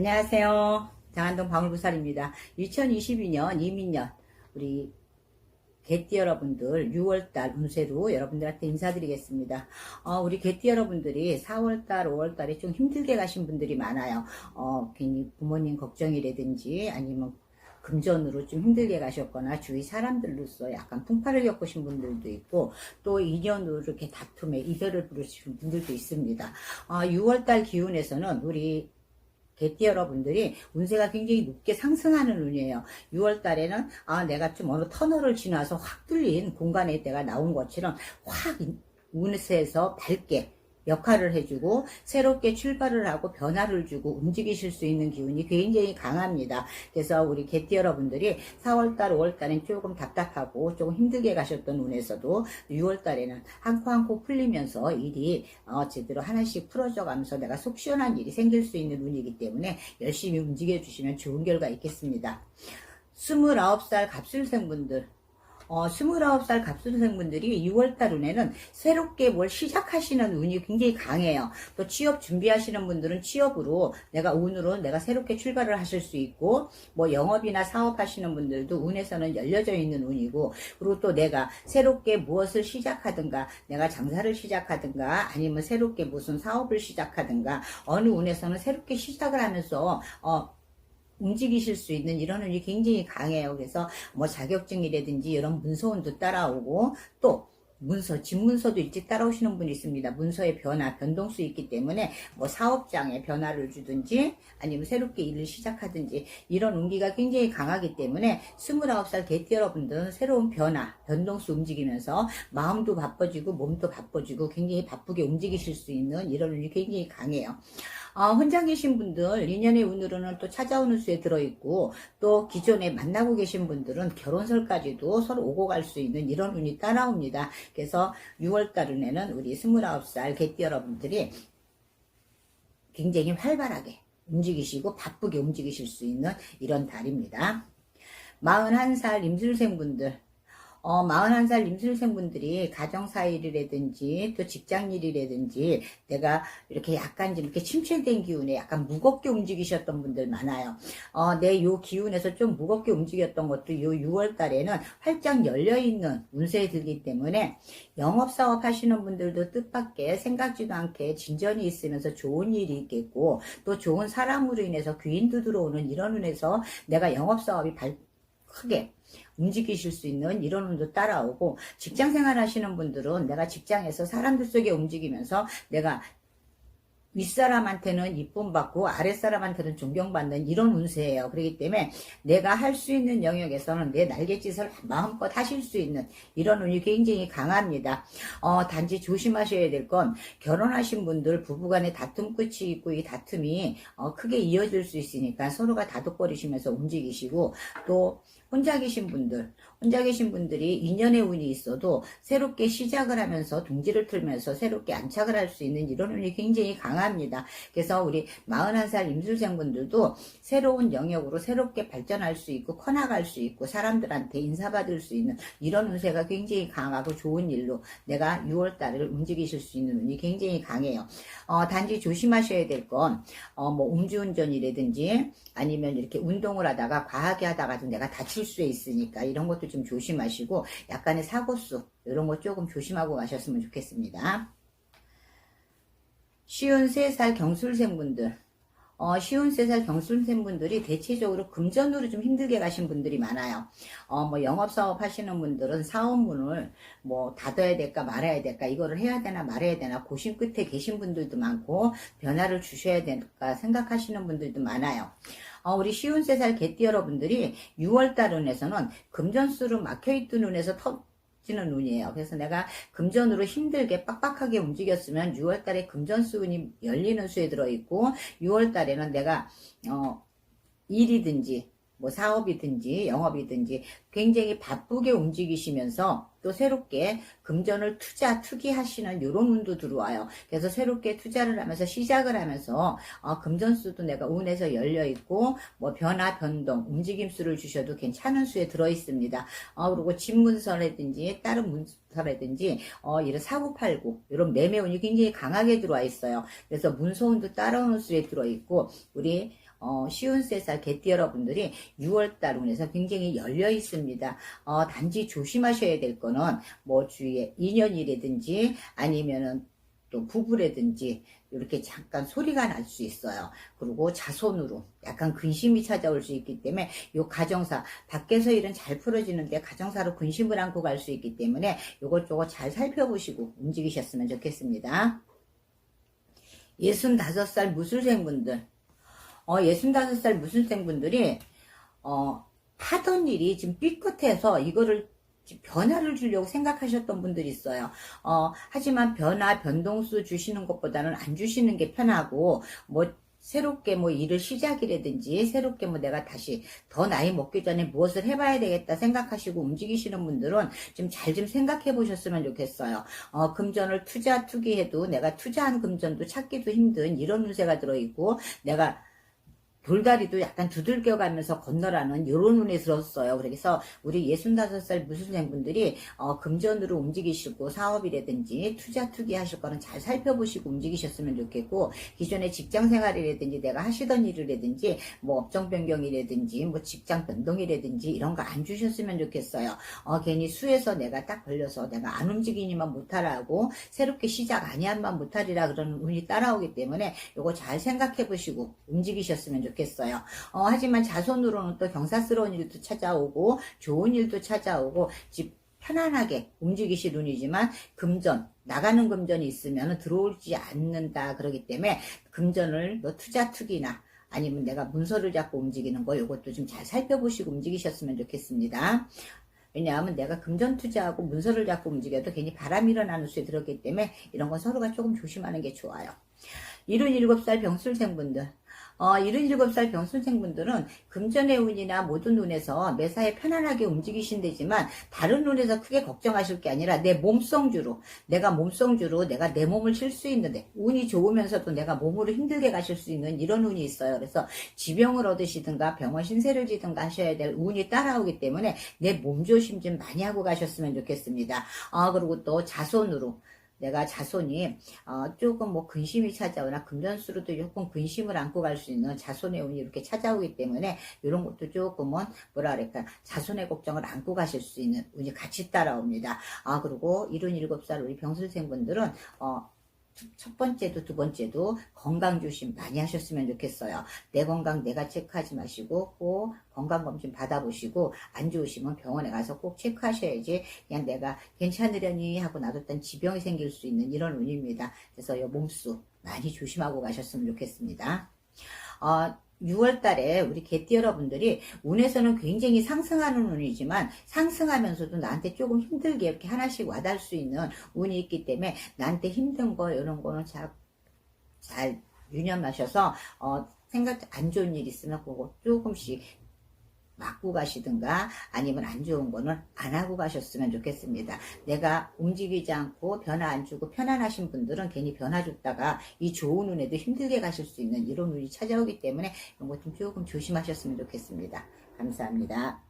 안녕하세요. 장안동 방울부살입니다. 2022년 이민년 우리 개띠 여러분들 6월달 운세로 여러분들한테 인사드리겠습니다. 어, 우리 개띠 여러분들이 4월달, 5월달에 좀 힘들게 가신 분들이 많아요. 어, 괜히 부모님 걱정이라든지 아니면 금전으로 좀 힘들게 가셨거나 주위 사람들로서 약간 풍파를 겪으신 분들도 있고 또 인연으로 이렇게 다툼에 이별을 부르시는 분들도 있습니다. 어, 6월달 기운에서는 우리 개띠 여러분들이 운세가 굉장히 높게 상승하는 운이에요. 6월 달에는 아 내가 좀 어느 터널을 지나서 확 뚫린 공간에 내가 나온 것처럼 확 운세에서 밝게 역할을 해주고 새롭게 출발을 하고 변화를 주고 움직이실 수 있는 기운이 굉장히 강합니다. 그래서 우리 개띠 여러분들이 4월달, 5월달엔 조금 답답하고 조금 힘들게 가셨던 운에서도 6월달에는 한 코 한 코 풀리면서 일이 어, 제대로 하나씩 풀어져 가면서 내가 속 시원한 일이 생길 수 있는 운이기 때문에 열심히 움직여 주시면 좋은 결과 있겠습니다. 29살 갑술생 분들 어, 29살 갑순생분들이 6월달 운에는 새롭게 뭘 시작하시는 운이 굉장히 강해요. 또 취업 준비하시는 분들은 취업으로 내가 운으로 내가 새롭게 출발을 하실 수 있고, 뭐 영업이나 사업하시는 분들도 운에서는 열려져 있는 운이고, 그리고 또 내가 새롭게 무엇을 시작하든가, 내가 장사를 시작하든가, 아니면 새롭게 무슨 사업을 시작하든가, 어느 운에서는 새롭게 시작을 하면서, 어, 움직이실 수 있는 이런 운이 굉장히 강해요. 그래서 뭐 자격증이라든지 이런 문서운도 따라오고 또 문서, 집문서도 일찍 따라오시는 분이 있습니다. 문서의 변화, 변동수 있기 때문에 뭐 사업장에 변화를 주든지 아니면 새롭게 일을 시작하든지 이런 운기가 굉장히 강하기 때문에 29살 개띠 여러분들은 새로운 변화, 변동수 움직이면서 마음도 바빠지고 몸도 바빠지고 굉장히 바쁘게 움직이실 수 있는 이런 운이 굉장히 강해요. 어, 혼자 계신 분들, 인연의 운으로는 또 찾아오는 수에 들어있고, 또 기존에 만나고 계신 분들은 결혼설까지도 서로 오고 갈 수 있는 이런 운이 따라옵니다. 그래서 6월달 운에는 우리 29살 개띠 여러분들이 굉장히 활발하게 움직이시고 바쁘게 움직이실 수 있는 이런 달입니다. 41살 임술생분들, 어, 41살 임술생분들이 가정사일이라든지 또 직장일이라든지 내가 이렇게 약간 좀 이렇게 침체된 기운에 약간 무겁게 움직이셨던 분들 많아요. 어, 내 요 기운에서 좀 무겁게 움직였던 것도 요 6월 달에는 활짝 열려있는 운세에 들기 때문에 영업사업 하시는 분들도 뜻밖의 생각지도 않게 진전이 있으면서 좋은 일이 있겠고 또 좋은 사람으로 인해서 귀인도 들어오는 이런 운에서 내가 영업사업이 발, 크게 움직이실 수 있는 이런 운도 따라오고 직장 생활 하시는 분들은 내가 직장에서 사람들 속에 움직이면서 내가 윗사람한테는 이쁨 받고 아랫사람한테는 존경받는 이런 운세예요. 그렇기 때문에 내가 할 수 있는 영역에서는 내 날갯짓을 마음껏 하실 수 있는 이런 운이 굉장히 강합니다. 어, 단지 조심하셔야 될 건 결혼하신 분들 부부간에 다툼 끝이 있고 이 다툼이 어, 크게 이어질 수 있으니까 서로가 다독거리시면서 움직이시고 또 혼자 계신 분들, 혼자 계신 분들이 인연의 운이 있어도 새롭게 시작을 하면서 동지를 틀면서 새롭게 안착을 할 수 있는 이런 운이 굉장히 강합니다. 그래서 우리 41살 임술생분들도 새로운 영역으로 새롭게 발전할 수 있고 커나갈 수 있고 사람들한테 인사받을 수 있는 이런 운세가 굉장히 강하고 좋은 일로 내가 6월달을 움직이실 수 있는 운이 굉장히 강해요. 어, 단지 조심하셔야 될 건, 어, 뭐 음주운전이라든지 아니면 이렇게 운동을 하다가 과하게 하다가도 내가 다칠 수 있으니까 이런 것도 좀 조심하시고 약간의 사고수 이런 거 조금 조심하고 가셨으면 좋겠습니다. 쉬운 3살 경술생분들 어, 쉬운 3살 경술생분들이 대체적으로 금전으로 좀 힘들게 가신 분들이 많아요. 어, 뭐 영업사업 하시는 분들은 사업문을 뭐 닫아야 될까 말아야 될까 이거를 해야 되나 말아야 되나 고심 끝에 계신 분들도 많고 변화를 주셔야 될까 생각하시는 분들도 많아요. 어, 우리 쉬운 3살 개띠 여러분들이 6월달 운에서는 금전수로 막혀있던 운에서 터, 지는 운이에요. 그래서 내가 금전으로 힘들게 빡빡하게 움직였으면 6월달에 금전수 운이 열리는 수에 들어있고 6월달에는 내가 어, 일이든지 뭐 사업이든지 영업이든지 굉장히 바쁘게 움직이시면서 또 새롭게 금전을 투자, 투기하시는 이런 운도 들어와요. 그래서 새롭게 투자를 하면서 시작을 하면서 어, 금전수도 내가 운에서 열려 있고 뭐 변화, 변동, 움직임수를 주셔도 괜찮은 수에 들어 있습니다. 어, 그리고 집문서라든지 다른 문서라든지 어, 이런 사고 팔고 이런 매매운이 굉장히 강하게 들어와 있어요. 그래서 문서운도 따라오는 수에 들어 있고 우리 어, 쉬운 세살 개띠 여러분들이 6월달 운에서 굉장히 열려 있습니다. 어, 단지 조심하셔야 될 거는 뭐 주위에 인연이라든지 아니면은 또 부부라든지 이렇게 잠깐 소리가 날 수 있어요. 그리고 자손으로 약간 근심이 찾아올 수 있기 때문에 요 가정사 밖에서 일은 잘 풀어지는데 가정사로 근심을 안고 갈 수 있기 때문에 요것저것 잘 살펴보시고 움직이셨으면 좋겠습니다. 65살 무술생분들 어, 65살 무술생분들이 어, 하던 일이 지금 삐끗해서 이거를 변화를 주려고 생각하셨던 분들이 있어요. 어, 하지만 변화, 변동수 주시는 것보다는 안 주시는 게 편하고, 뭐, 새롭게 뭐 일을 시작이라든지, 새롭게 뭐 내가 다시 더 나이 먹기 전에 무엇을 해봐야 되겠다 생각하시고 움직이시는 분들은 좀 잘 좀 생각해 보셨으면 좋겠어요. 어, 금전을 투자, 투기해도 내가 투자한 금전도 찾기도 힘든 이런 운세가 들어있고, 내가 돌다리도 약간 두들겨 가면서 건너라는 요런 눈에 들었어요. 그래서 우리 65살 무술생분들이 어, 금전으로 움직이시고 사업이라든지 투자 투기 하실 거는 잘 살펴보시고 움직이셨으면 좋겠고 기존의 직장 생활이라든지 내가 하시던 일이라든지 뭐 업종 변경이라든지 뭐 직장 변동이라든지 이런 거 안 주셨으면 좋겠어요. 어, 괜히 수에서 내가 딱 걸려서 내가 안 움직이니만 못하라고 새롭게 시작 아니한만 못하리라 그러는 운이 따라오기 때문에 요거 잘 생각해 보시고 움직이셨으면 좋겠어요. 어, 하지만 자손으로는 또 경사스러운 일도 찾아오고 좋은 일도 찾아오고 집 편안하게 움직이실 운이지만 금전 나가는 금전이 있으면 들어오지 않는다 그러기 때문에 금전을 뭐 투자 투기나 아니면 내가 문서를 잡고 움직이는 거 이것도 좀 잘 살펴보시고 움직이셨으면 좋겠습니다. 왜냐하면 내가 금전 투자하고 문서를 잡고 움직여도 괜히 바람이 일어나는 수에 들었기 때문에 이런 건 서로가 조금 조심하는 게 좋아요. 77살 병술생분들 어, 77살 병술생분들은 금전의 운이나 모든 눈에서 매사에 편안하게 움직이신다지만 다른 눈에서 크게 걱정하실 게 아니라 내 몸성주로 내가 몸성주로 내가 내 몸을 쉴 수 있는데 운이 좋으면서도 내가 몸으로 힘들게 가실 수 있는 이런 운이 있어요. 그래서 지병을 얻으시든가 병원 신세를 지든가 하셔야 될 운이 따라오기 때문에 내 몸 조심 좀 많이 하고 가셨으면 좋겠습니다. 아 그리고 또 자손으로 내가 자손이 어, 조금 뭐 근심이 찾아오나 금전수로도 조금 근심을 안고 갈 수 있는 자손의 운이 이렇게 찾아오기 때문에 이런 것도 조금은 뭐라 그럴까 자손의 걱정을 안고 가실 수 있는 운이 같이 따라옵니다. 아 그리고 77살 우리 병술생분들은 어, 첫 번째도 두 번째도 건강 조심 많이 하셨으면 좋겠어요. 내 건강 내가 체크하지 마시고 꼭 건강검진 받아보시고 안 좋으시면 병원에 가서 꼭 체크하셔야지 그냥 내가 괜찮으려니 하고 놔뒀던 지병이 생길 수 있는 이런 운입니다. 그래서 이 몸수 많이 조심하고 가셨으면 좋겠습니다. 어, 6월 달에 우리 개띠 여러분들이 운에서는 굉장히 상승하는 운이지만 상승하면서도 나한테 조금 힘들게 이렇게 하나씩 와닿을 수 있는 운이 있기 때문에 나한테 힘든 거 이런 거는 잘, 잘 유념하셔서 어, 생각 안 좋은 일 있으면 그거 조금씩 맞고 가시든가 아니면 안 좋은 거는 안 하고 가셨으면 좋겠습니다. 내가 움직이지 않고 변화 안 주고 편안하신 분들은 괜히 변화 줬다가 이 좋은 운에도 힘들게 가실 수 있는 이런 운이 찾아오기 때문에 이런 것 좀 조금 조심하셨으면 좋겠습니다. 감사합니다.